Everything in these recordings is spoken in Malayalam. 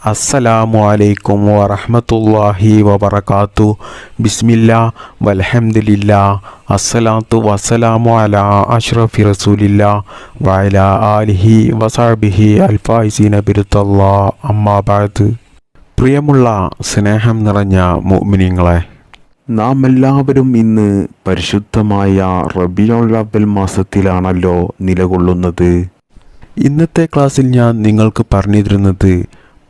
അസ്സലാമു അലൈക്കും വറഹ്മത്തുള്ളാഹി വബറകാതു ബിസ്മില്ല വലഹമില്ല അസ്സലാത്തു വസ്സലാമു അലാ അഷ്റഫി റസൂലില്ല വയല ആലിഹി വസാബിഹി അൽഫായിസീന ബിരുത്തല്ലാ അമ്മാബാദ് പ്രിയമുള്ള സ്നേഹം നിറഞ്ഞ മുഅ്മിനീങ്ങളെ നാം എല്ലാവരും ഇന്ന് പരിശുദ്ധമായ റബിയുൽ അവൽ മാസത്തിലാണല്ലോ നിലകൊള്ളുന്നത്. ഇന്നത്തെ ക്ലാസ്സിൽ ഞാൻ നിങ്ങൾക്ക് പറഞ്ഞു തരുന്നത്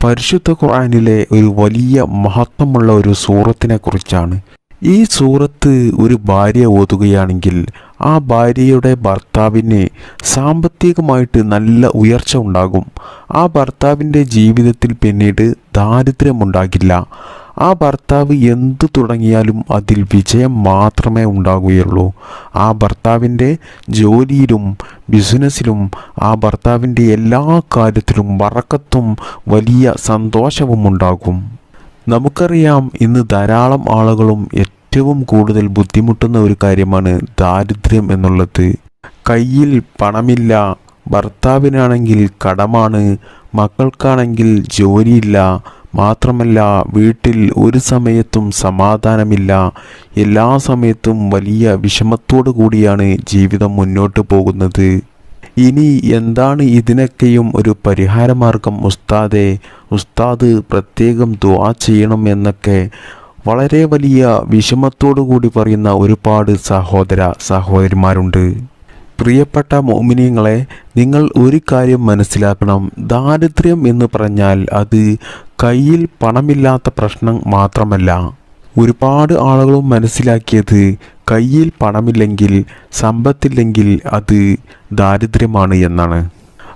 പരിശുദ്ധ ഖുർആനിലെ ഒരു വലിയ മഹത്വമുള്ള ഒരു സൂറത്തിനെ കുറിച്ചാണ് ഈ സൂറത്ത് ഒരു ഭാര്യ ഓതുകയാണെങ്കിൽ ആ ഭാര്യയുടെ ഭർത്താവിന് സാമ്പത്തികമായിട്ട് നല്ല ഉയർച്ച ഉണ്ടാകും. ആ ഭർത്താവിന്റെ ജീവിതത്തിൽ പിന്നീട് ദാരിദ്ര്യമുണ്ടാകില്ല ആ ഭർത്താവ് എന്തു തുടങ്ങിയാലും അതിൽ വിജയം മാത്രമേ ഉണ്ടാകുകയുള്ളൂ. ആ ഭർത്താവിന്റെ ജോലിയിലും ബിസിനസ്സിലും ആ ഭർത്താവിന്റെ എല്ലാ കാര്യത്തിലും വറക്കത്തും വലിയ സന്തോഷവും ഉണ്ടാകും. നമുക്കറിയാം ഇന്ന് ധാരാളം ആളുകളും ഏറ്റവും കൂടുതൽ ബുദ്ധിമുട്ടുന്ന ഒരു കാര്യമാണ് ദാരിദ്ര്യം എന്നുള്ളത്. കയ്യിൽ പണമില്ല ഭർത്താവിനാണെങ്കിൽ കടമാണ് മക്കൾക്കാണെങ്കിൽ ജോലിയില്ല മാത്രമല്ല വീട്ടിൽ ഒരു സമയത്തും സമാധാനമില്ല. എല്ലാ സമയത്തും വലിയ വിഷമത്തോടു കൂടിയാണ് ജീവിതം മുന്നോട്ട് പോകുന്നത്. ഇനി എന്താണ് ഇതിനൊക്കെയും ഒരു പരിഹാരമാർഗം ഉസ്താദെ? ഉസ്താദ് പ്രത്യേകം ദുവാ ചെയ്യണം എന്നൊക്കെ വളരെ വലിയ വിഷമത്തോടു കൂടി പറയുന്ന ഒരുപാട് സഹോദര സഹോദരിമാരുണ്ട്. പ്രിയപ്പെട്ട മോമിനിയങ്ങളെ നിങ്ങൾ ഒരു കാര്യം മനസ്സിലാക്കണം. ദാരിദ്ര്യം എന്ന് പറഞ്ഞാൽ അത് കയ്യിൽ പണമില്ലാത്ത പ്രശ്നം മാത്രമല്ല. ഒരുപാട് ആളുകളും മനസ്സിലാക്കിയത് കയ്യിൽ പണമില്ലെങ്കിൽ സമ്പത്തില്ലെങ്കിൽ അത് ദാരിദ്ര്യമാണ് എന്നാണ്.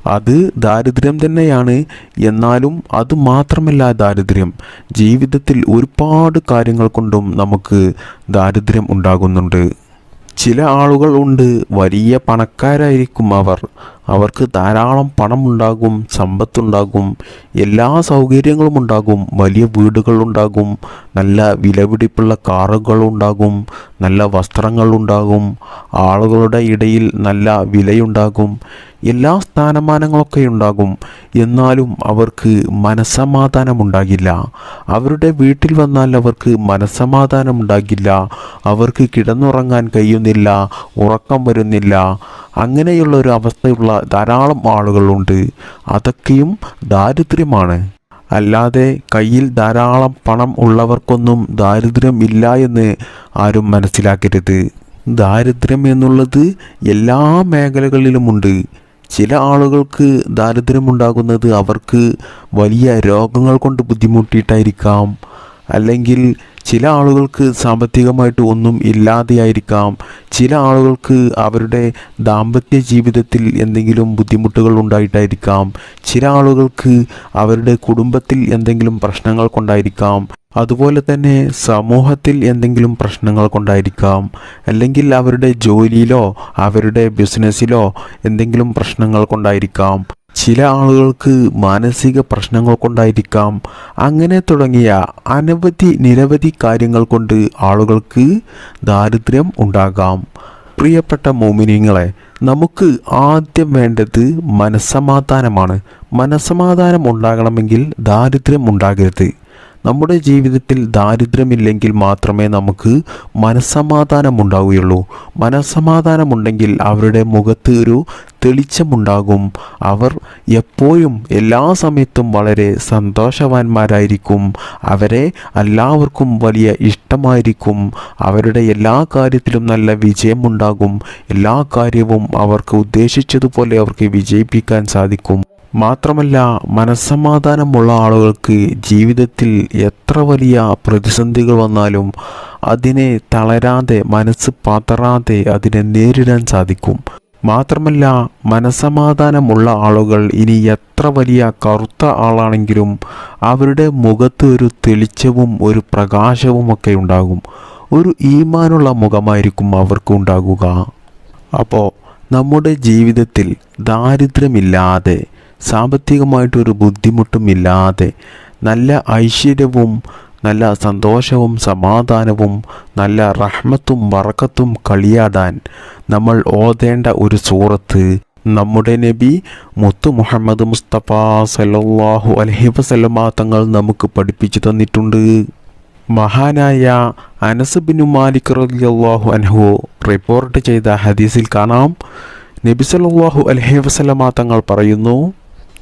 അത് ദാരിദ്ര്യം തന്നെയാണ്. എന്നാലും അത് മാത്രമല്ല ദാരിദ്ര്യം. ജീവിതത്തിൽ ഒരുപാട് കാര്യങ്ങൾ കൊണ്ടും നമുക്ക് ദാരിദ്ര്യം ഉണ്ടാകുന്നുണ്ട്. ചില ആളുകൾ ഉണ്ട് വലിയ പണക്കാരായിരിക്കും അവർ. അവർക്ക് ധാരാളം പണമുണ്ടാകും സമ്പത്തുണ്ടാകും എല്ലാ സൗകര്യങ്ങളും ഉണ്ടാകും വലിയ വീടുകളുണ്ടാകും നല്ല വിലപിടിപ്പുള്ള കാറുകളുണ്ടാകും നല്ല വസ്ത്രങ്ങളുണ്ടാകും ആളുകളുടെ ഇടയിൽ നല്ല വിലയുണ്ടാകും എല്ലാ സ്ഥാനമാനങ്ങളൊക്കെ ഉണ്ടാകും. എന്നാലും അവർക്ക് മനസ്സമാധാനമുണ്ടാകില്ല അവരുടെ വീട്ടിൽ വന്നാൽ അവർക്ക് മനസ്സമാധാനമുണ്ടാകില്ല അവർക്ക് കിടന്നുറങ്ങാൻ കഴിയുന്നില്ല ഉറക്കം വരുന്നില്ല. അങ്ങനെയുള്ള ഒരു അവസ്ഥയുള്ള ധാരാളം ആളുകളുണ്ട്. അതൊക്കെയും ദാരിദ്ര്യമാണ്. അല്ലാതെ കയ്യിൽ ധാരാളം പണം ഉള്ളവർക്കൊന്നും ദാരിദ്ര്യം ഇല്ല എന്ന് ആരും മനസ്സിലാക്കരുത്. ദാരിദ്ര്യം എന്നുള്ളത് എല്ലാ മേഖലകളിലുമുണ്ട്. ചില ആളുകൾക്ക് ദാരിദ്ര്യമുണ്ടാകുന്നത് അവർക്ക് വലിയ രോഗങ്ങൾ കൊണ്ട് ബുദ്ധിമുട്ടിയിട്ടായിരിക്കാം. അല്ലെങ്കിൽ ചില ആളുകൾക്ക് സാമ്പത്തികമായിട്ട് ഒന്നും ഇല്ലാതെയായിരിക്കാം. ചില ആളുകൾക്ക് അവരുടെ ദാമ്പത്യ ജീവിതത്തിൽ എന്തെങ്കിലും ബുദ്ധിമുട്ടുകൾ ഉണ്ടായിട്ടായിരിക്കാം. ചില ആളുകൾക്ക് അവരുടെ കുടുംബത്തിൽ എന്തെങ്കിലും പ്രശ്നങ്ങൾ കൊണ്ടായിരിക്കാം. അതുപോലെ തന്നെ സമൂഹത്തിൽ എന്തെങ്കിലും പ്രശ്നങ്ങൾ കൊണ്ടായിരിക്കാം. അല്ലെങ്കിൽ അവരുടെ ജോലിയിലോ അവരുടെ ബിസിനസ്സിലോ എന്തെങ്കിലും പ്രശ്നങ്ങൾ കൊണ്ടായിരിക്കാം. ചില ആളുകൾക്ക് മാനസിക പ്രശ്നങ്ങൾ കൊണ്ടായിരിക്കാം. അങ്ങനെ തുടങ്ങിയ അനവധി നിരവധി കാര്യങ്ങൾ കൊണ്ട് ആളുകൾക്ക് ദാരിദ്ര്യം ഉണ്ടാകാം. പ്രിയപ്പെട്ട മോമിനിയങ്ങളെ നമുക്ക് ആദ്യം വേണ്ടത് മനസ്സമാധാനമാണ്. മനസ്സമാധാനം ഉണ്ടാകണമെങ്കിൽ ദാരിദ്ര്യം ഉണ്ടാകരുത്. നമ്മുടെ ജീവിതത്തിൽ ദാരിദ്ര്യമില്ലെങ്കിൽ മാത്രമേ നമുക്ക് മനസ്സമാധാനം ഉണ്ടാവുകയുള്ളൂ മനസ്സമാധാനമുണ്ടെങ്കിൽ അവരുടെ മുഖത്ത് ഒരു തെളിച്ചമുണ്ടാകും. അവർ എപ്പോഴും എല്ലാ സമയത്തും വളരെ സന്തോഷവാന്മാരായിരിക്കും. അവരെ എല്ലാവർക്കും വലിയ ഇഷ്ടമായിരിക്കും. അവരുടെ എല്ലാ കാര്യത്തിലും നല്ല വിജയമുണ്ടാകും. എല്ലാ കാര്യവും അവർക്ക് ഉദ്ദേശിച്ചതുപോലെ അവർക്ക് വിജയിപ്പിക്കാൻ സാധിക്കും. മാത്രമല്ല മനസ്സമാധാനമുള്ള ആളുകൾക്ക് ജീവിതത്തിൽ എത്ര വലിയ പ്രതിസന്ധികൾ വന്നാലും അതിനെ തളരാതെ മനസ്സ് പതറാതെ അതിനെ നേരിടാൻ സാധിക്കും. മാത്രമല്ല മനസമാധാനമുള്ള ആളുകൾ ഇനി എത്ര വലിയ കറുത്ത ആളാണെങ്കിലും അവരുടെ മുഖത്ത് ഒരു തെളിച്ചവും ഒരു പ്രകാശവും ഒക്കെ ഉണ്ടാകും. ഒരു ഈമാനുള്ള മുഖമായിരിക്കും അവർക്ക് ഉണ്ടാകുക. അപ്പോൾ നമ്മുടെ ജീവിതത്തിൽ ദാരിദ്ര്യമില്ലാതെ സാമ്പത്തികമായിട്ടൊരു ബുദ്ധിമുട്ടും ഇല്ലാതെ നല്ല ഐശ്വര്യവും നല്ല സന്തോഷവും സമാധാനവും നല്ല റഹ്മത്തും വറക്കത്തും കളിയാടാൻ നമ്മൾ ഓതേണ്ട ഒരു സൂറത്ത് നമ്മുടെ നബി മുത്തു മുഹമ്മദ് മുസ്തഫ സല്ലല്ലാഹു അലൈഹി വസല്ലമ തങ്ങൾ നമുക്ക് പഠിപ്പിച്ചു തന്നിട്ടുണ്ട്. മഹാനായ അനസ് ബിനു മാലിക് റളിയല്ലാഹു അൻഹു റിപ്പോർട്ട് ചെയ്ത ഹദീസിൽ കാണാം. നബി സല്ലല്ലാഹു അലഹി വസല്ലമ തങ്ങൾ പറയുന്നു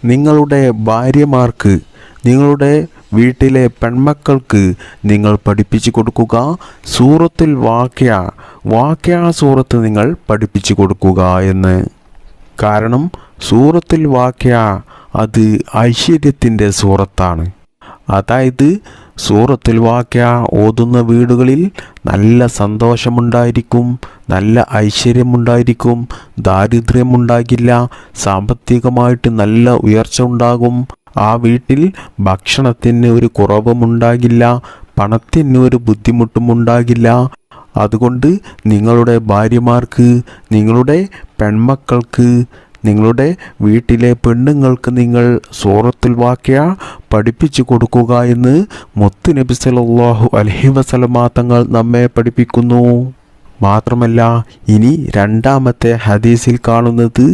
നിങ്ങളുടെ ഭാര്യമാർക്ക് നിങ്ങളുടെ വീട്ടിലെ പെൺമക്കൾക്ക് നിങ്ങൾ പഠിപ്പിച്ചു കൊടുക്കുക. സൂറത്തിൽ വാക്യ വാക്യ സൂറത്ത് നിങ്ങൾ പഠിപ്പിച്ചു കൊടുക്കുക എന്ന്. കാരണം സൂറത്തിൽ വാക്യ അത് ഐശ്വര്യത്തിന്റെ സൂറത്താണ്. അതായത് സൂറത്തുൽ വാക്യ ഓതുന്ന വീടുകളിൽ നല്ല സന്തോഷമുണ്ടായിരിക്കും നല്ല ഐശ്വര്യമുണ്ടായിരിക്കും ദാരിദ്ര്യമുണ്ടാകില്ല സാമ്പത്തികമായിട്ട് നല്ല ഉയർച്ച ഉണ്ടാകും. ആ വീട്ടിൽ ഭക്ഷണത്തിന് ഒരു കുറവുമുണ്ടാകില്ല പണത്തിന് ഒരു ബുദ്ധിമുട്ടും ഉണ്ടാകില്ല അതുകൊണ്ട് നിങ്ങളുടെ ഭാര്യമാർക്ക് നിങ്ങളുടെ പെൺമക്കൾക്ക് നിങ്ങളുടെ വീട്ടിലെ പെണ്ണുങ്ങൾക്ക് നിങ്ങൾ സൂറത്തുൽ വാക്യ പഠിപ്പിച്ചു കൊടുക്കുക എന്ന് മുത്തു നബി സല്ലല്ലാഹു അലൈഹി വസല്ലമ തങ്ങൾ നമ്മെ പഠിപ്പിക്കുന്നു. മാത്രമല്ല ഇനി രണ്ടാമത്തെ ഹദീസിൽ കാണുന്നത്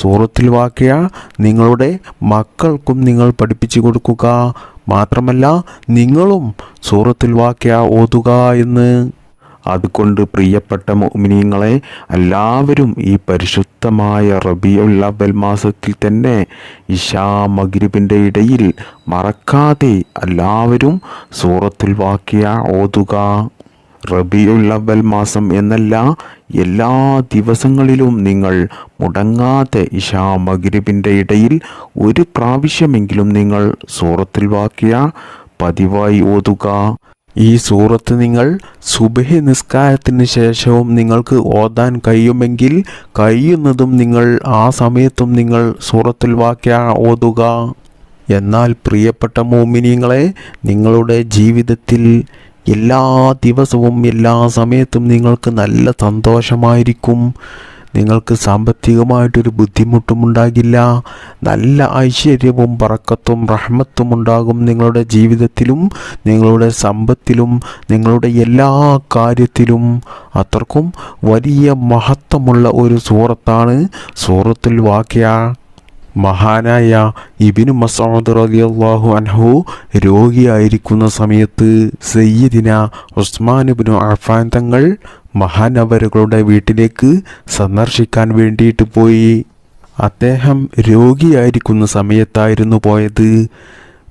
സൂറത്തിൽ വാക്യ നിങ്ങളുടെ മക്കൾക്കും നിങ്ങൾ പഠിപ്പിച്ചു കൊടുക്കുക. മാത്രമല്ല നിങ്ങളും സൂറത്തിൽ വാക്യ ഓതുക എന്ന്. അതുകൊണ്ട് പ്രിയപ്പെട്ട മോമിനിയങ്ങളെ എല്ലാവരും ഈ പരിശുദ്ധമായ റബിയുൽ അവൽ മാസത്തിൽ തന്നെ ഇഷാ മഗ്രിബിന്റെ ഇടയിൽ മറക്കാതെ എല്ലാവരും സൂറത്തുൽ വാക്കിയ ഓതുക. റബിയുൽ അവൽ മാസം എന്നല്ല എല്ലാ ദിവസങ്ങളിലും നിങ്ങൾ മുടങ്ങാതെ ഇഷാ മഗ്രിബിന്റെ ഇടയിൽ ഒരു പ്രാവശ്യമെങ്കിലും നിങ്ങൾ സൂറത്തിൽ വാക്കിയ പതിവായി ഓതുക. ഈ സൂറത്ത് നിങ്ങൾ സുബഹി നിസ്കാരത്തിന് ശേഷവും നിങ്ങൾക്ക് ഓതാൻ കഴിയുമെങ്കിൽ കഴിയുന്നതും നിങ്ങൾ ആ സമയത്തും നിങ്ങൾ സൂറത്തുൽ വാക്യ ഓതുക. എന്നാൽ പ്രിയപ്പെട്ട മോമിനിയങ്ങളെ നിങ്ങളുടെ ജീവിതത്തിൽ എല്ലാ ദിവസവും എല്ലാ സമയത്തും നിങ്ങൾക്ക് നല്ല സന്തോഷമായിരിക്കും. നിങ്ങൾക്ക് സാമ്പത്തികമായിട്ടൊരു ബുദ്ധിമുട്ടും ഉണ്ടാകില്ല നല്ല ഐശ്വര്യവും പറക്കത്തും റഹ്മത്തും ഉണ്ടാകും നിങ്ങളുടെ ജീവിതത്തിലും നിങ്ങളുടെ സമ്പത്തിലും നിങ്ങളുടെ എല്ലാ കാര്യത്തിലും. അത്രക്കും വലിയ മഹത്വമുള്ള ഒരു സൂറത്താണ് സൂറത്തുൽ വാക്യ. മഹാനായ ഇബിനു മസൂദ് റളിയല്ലാഹു അൻഹു രോഗിയായിരിക്കുന്ന സമയത്ത് സയ്യിദിന ഉസ്മാൻ ഇബ്നു അഫാൻ തങ്ങൾ മഹാനവരുകളുടെ വീട്ടിലേക്ക് സന്ദർശിക്കാൻ വേണ്ടിയിട്ട് പോയി. അദ്ദേഹം രോഗിയായിരിക്കുന്ന സമയത്തായിരുന്നു പോയത്.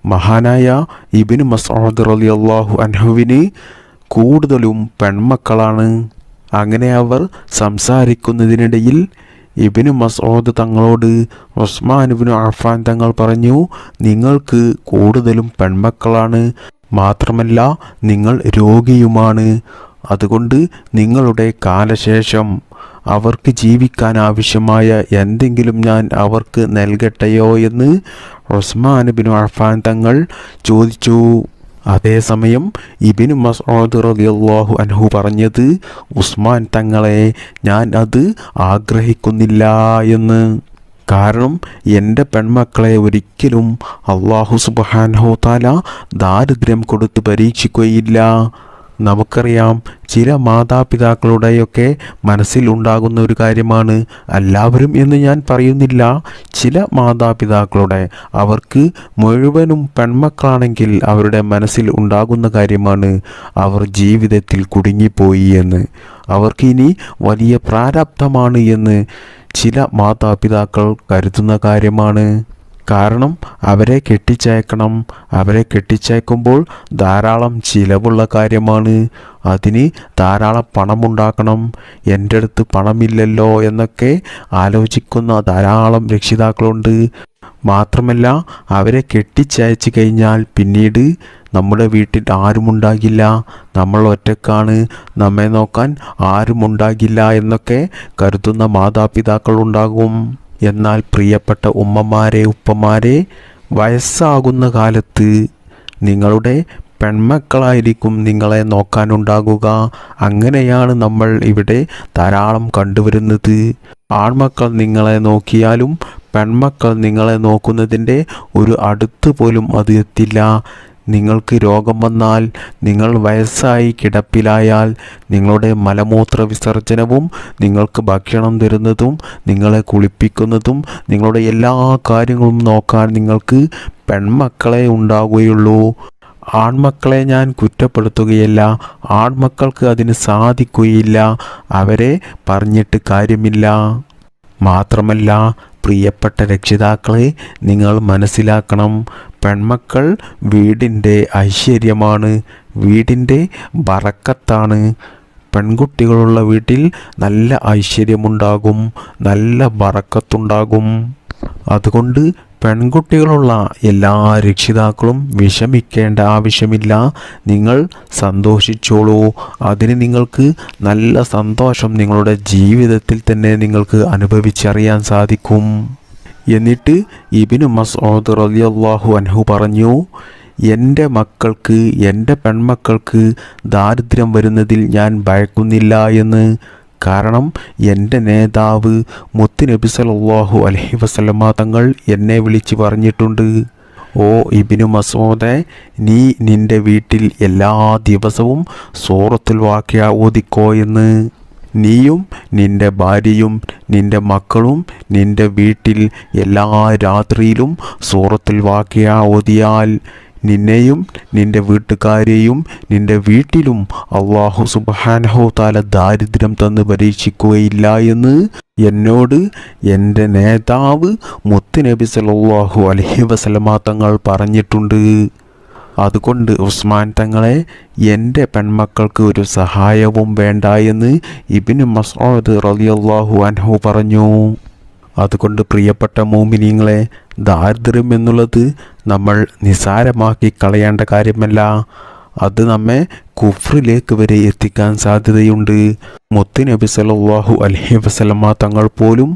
മഹാനായ ഇബിൻ മസോദർ അലി അള്ളാഹു അൻഹുവിന് കൂടുതലും പെൺമക്കളാണ്. അങ്ങനെ അവർ സംസാരിക്കുന്നതിനിടയിൽ ഇബിന് മസോദ് തങ്ങളോട് ഉസ്മാൻ ഇബിനു അഫാൻ തങ്ങൾ പറഞ്ഞു നിങ്ങൾക്ക് കൂടുതലും പെൺമക്കളാണ്. മാത്രമല്ല നിങ്ങൾ രോഗിയുമാണ്. അതുകൊണ്ട് നിങ്ങളുടെ കാലശേഷം അവർക്ക് ജീവിക്കാൻ ആവശ്യമായ എന്തെങ്കിലും ഞാൻ അവർക്ക് നൽകട്ടെയോ എന്ന് ഉസ്മാൻ ബിൻ അഫാൻ തങ്ങൾ ചോദിച്ചു. അതേസമയം ഇബിൻ മസോദ് റളിയല്ലാഹു അൻഹു പറഞ്ഞത് ഉസ്മാൻ തങ്ങളെ ഞാൻ അത് ആഗ്രഹിക്കുന്നില്ല എന്ന്. കാരണം എന്റെ പെൺമക്കളെ ഒരിക്കലും അള്ളാഹു സുബാൻഹോ താല ദാരിദ്ര്യം കൊടുത്ത് പരീക്ഷിക്കുകയില്ല. നമുക്കറിയാം ചില മാതാപിതാക്കളുടെയൊക്കെ മനസ്സിൽ ഉണ്ടാകുന്ന ഒരു കാര്യമാണ്. എല്ലാവരും എന്ന് ഞാൻ പറയുന്നില്ല. ചില മാതാപിതാക്കളുടെ അവർക്ക് മുഴുവനും പെൺമക്കളാണെങ്കിൽ അവരുടെ മനസ്സിൽ ഉണ്ടാകുന്ന കാര്യമാണ് അവർ ജീവിതത്തിൽ കുടുങ്ങിപ്പോയി എന്ന്. അവർക്ക് ഇനി വലിയ പ്രാരാബ്ധമാണ് എന്ന് ചില മാതാപിതാക്കൾ കരുതുന്ന കാര്യമാണ്. കാരണം അവരെ കെട്ടിച്ചയക്കണം. അവരെ കെട്ടിച്ചയക്കുമ്പോൾ ധാരാളം ചിലവുള്ള കാര്യമാണ്. അതിന് ധാരാളം പണമുണ്ടാക്കണം. എന്റെ അടുത്ത് പണമില്ലല്ലോ എന്നൊക്കെ ആലോചിക്കുന്ന ധാരാളം രക്ഷിതാക്കളുണ്ട്. മാത്രമല്ല അവരെ കെട്ടിച്ചയച്ച് കഴിഞ്ഞാൽ പിന്നീട് നമ്മുടെ വീട്ടിൽ ആരുമുണ്ടാകില്ല. നമ്മൾ ഒറ്റക്കാണ്. നമ്മെ നോക്കാൻ ആരുമുണ്ടാകില്ല എന്നൊക്കെ കരുതുന്ന മാതാപിതാക്കളുണ്ടാകും. എന്നാൽ പ്രിയപ്പെട്ട ഉമ്മമാരെ ഉപ്പമാരെ വയസ്സാകുന്ന കാലത്ത് നിങ്ങളുടെ പെൺമക്കളായിരിക്കും നിങ്ങളെ നോക്കാനുണ്ടാകുക. അങ്ങനെയാണ് നമ്മൾ ഇവിടെ ധാരാളം കണ്ടുവരുന്നത്. ആൺമക്കൾ നിങ്ങളെ നോക്കിയാലും പെൺമക്കൾ നിങ്ങളെ നോക്കുന്നതിന്റെ ഒരു അടുത്ത് പോലും അത് എത്തില്ല. നിങ്ങൾക്ക് രോഗം വന്നാൽ നിങ്ങൾ വയസ്സായി കിടപ്പിലായാൽ നിങ്ങളുടെ മലമൂത്ര വിസർജനവും നിങ്ങൾക്ക് ഭക്ഷണം തരുന്നതും നിങ്ങളെ കുളിപ്പിക്കുന്നതും നിങ്ങളുടെ എല്ലാ കാര്യങ്ങളും നോക്കാൻ നിങ്ങൾക്ക് പെൺമക്കളെ ഉണ്ടാവുകയുള്ളൂ. ആൺമക്കളെ ഞാൻ കുറ്റപ്പെടുത്തുകയല്ല. ആൺമക്കൾക്ക് അതിന് സാധിക്കുകയില്ല. അവരെ പറഞ്ഞിട്ട് കാര്യമില്ല. മാത്രമല്ല പ്രിയപ്പെട്ട രക്ഷിതാക്കളെ നിങ്ങൾ മനസ്സിലാക്കണം. പെൺമക്കൾ വീടിന്റെ ഐശ്വര്യമാണ് വീടിന്റെ ബറക്കത്താണ്. പെൺകുട്ടികളുള്ള വീട്ടിൽ നല്ല ഐശ്വര്യമുണ്ടാകും നല്ല ബറക്കത്തുണ്ടാകും. അതുകൊണ്ട് പെൺകുട്ടികളുള്ള എല്ലാ രക്ഷിതാക്കളും വിഷമിക്കേണ്ട ആവശ്യമില്ല. നിങ്ങൾ സന്തോഷിച്ചോളൂ. അതിന് നിങ്ങൾക്ക് നല്ല സന്തോഷം നിങ്ങളുടെ ജീവിതത്തിൽ തന്നെ നിങ്ങൾക്ക് അനുഭവിച്ചറിയാൻ സാധിക്കും. എന്നിട്ട് ഇബിനു മസ്ഊദ് റളിയല്ലാഹു അൻഹു പറഞ്ഞു എന്റെ മക്കൾക്ക് എന്റെ പെൺമക്കൾക്ക് ദാരിദ്ര്യം വരുന്നതിൽ ഞാൻ ഭയക്കുന്നില്ല എന്ന്. കാരണം എന്റെ നേതാവ് മുത്തുനബി സല്ലല്ലാഹു അലഹി വസല്ലമ തങ്ങൾ എന്നെ വിളിച്ച് പറഞ്ഞിട്ടുണ്ട്. ഓ ഇബിനു മസൂദെ നീ നിന്റെ വീട്ടിൽ എല്ലാ ദിവസവും സൂറത്തുൽ വാക്യ ഓതിക്കോ എന്ന്. നീയും നിന്റെ ഭാര്യയും നിന്റെ മക്കളും നിന്റെ വീട്ടിൽ എല്ലാ രാത്രിയിലും സൂറത്തിൽ വാക്കിയ ഓതിയാൽ നിന്നെയും നിന്റെ വീട്ടുകാരെയും നിന്റെ വീട്ടിലും അള്ളാഹു സുബാനഹോ താല ദാരിദ്ര്യം തന്ന് പരീക്ഷിക്കുകയില്ല എന്ന് എന്നോട് എന്റെ നേതാവ് മുത്തുനബി സലാഹു അലഹി വസല്ലമ തങ്ങൾ പറഞ്ഞിട്ടുണ്ട്. അതുകൊണ്ട് ഉസ്മാൻ തങ്ങളെ എന്റെ പെൺമക്കൾക്ക് ഒരു സഹായവും വേണ്ട എന്ന് ഇബിന് മസോദ് റലിയല്ലാഹു അൻഹു പറഞ്ഞു. അതുകൊണ്ട് പ്രിയപ്പെട്ട മോമിനിങ്ങളെ ദാരിദ്ര്യം എന്നുള്ളത് നമ്മൾ നിസാരമാക്കി കളയേണ്ട കാര്യമല്ല. അത് നമ്മെ കുഫ്രിലേക്ക് വരെ എത്തിക്കാൻ സാധ്യതയുണ്ട്. മുത്ത് നബി സല്ലല്ലാഹു അലൈഹി വസല്ലമ തങ്ങൾ പോലും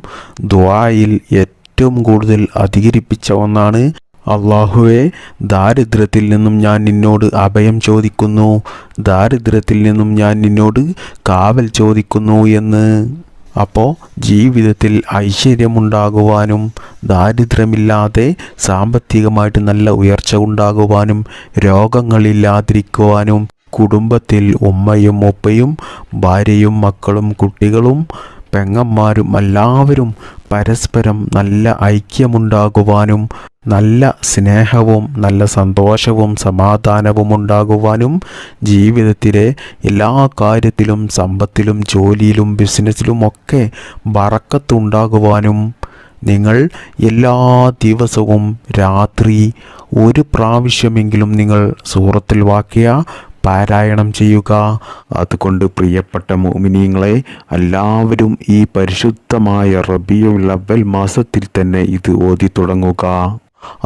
ദ്വായിൽ ഏറ്റവും കൂടുതൽ അധികരിപ്പിച്ച ഒന്നാണ് അള്ളാഹുവെ ദാരിദ്ര്യത്തിൽ നിന്നും ഞാൻ നിന്നോട് അഭയം ചോദിക്കുന്നു. ദാരിദ്ര്യത്തിൽ നിന്നും ഞാൻ നിന്നോട് കാവൽ ചോദിക്കുന്നു എന്ന്. അപ്പോൾ ജീവിതത്തിൽ ഐശ്വര്യമുണ്ടാകുവാനും ദാരിദ്ര്യമില്ലാതെ സാമ്പത്തികമായിട്ട് നല്ല ഉയർച്ച ഉണ്ടാകുവാനും രോഗങ്ങളില്ലാതിരിക്കുവാനും കുടുംബത്തിൽ ഉമ്മയും ഉപ്പയും ഭാര്യയും മക്കളും കുട്ടികളും പെങ്ങന്മാരും എല്ലാവരും പരസ്പരം നല്ല ഐക്യമുണ്ടാകുവാനും നല്ല സ്നേഹവും നല്ല സന്തോഷവും സമാധാനവും ഉണ്ടാകുവാനും ജീവിതത്തിലെ എല്ലാ കാര്യത്തിലും സമ്പത്തിലും ജോലിയിലും ബിസിനസ്സിലും ഒക്കെ വറക്കത്തുണ്ടാകുവാനും നിങ്ങൾ എല്ലാ ദിവസവും രാത്രി ഒരു പ്രാവശ്യമെങ്കിലും നിങ്ങൾ സൂറത്തിൽ വാക്കിയ പാരായണം ചെയ്യുക. അതുകൊണ്ട് പ്രിയപ്പെട്ട മോമിനിയങ്ങളെ എല്ലാവരും ഈ പരിശുദ്ധമായ റബിയുൽ അവൽ മാസത്തിൽ തന്നെ ഇത് ഓതി തുടങ്ങുക.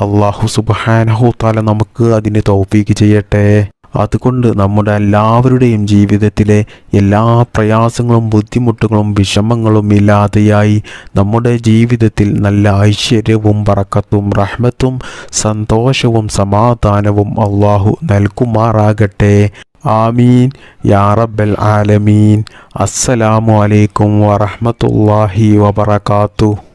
അള്ളാഹു സുബാനഹു താല നമുക്ക് അതിന് തൗഫീക്ക് ചെയ്യട്ടെ. അതുകൊണ്ട് നമ്മുടെ എല്ലാവരുടെയും ജീവിതത്തിലെ എല്ലാ പ്രയാസങ്ങളും ബുദ്ധിമുട്ടുകളും വിഷമങ്ങളും ഇല്ലാതെയായി നമ്മുടെ ജീവിതത്തിൽ നല്ല ഐശ്വര്യവും പറക്കത്തും റഹ്മത്തും സന്തോഷവും സമാധാനവും അള്ളാഹു നൽകുമാറാകട്ടെ. ആമീൻ. യാ റബ്ബൽ ആലമീൻ. അസ്സലാമു അലൈക്കും വറഹമത്തല്ലാഹി വബറകാതുഹു.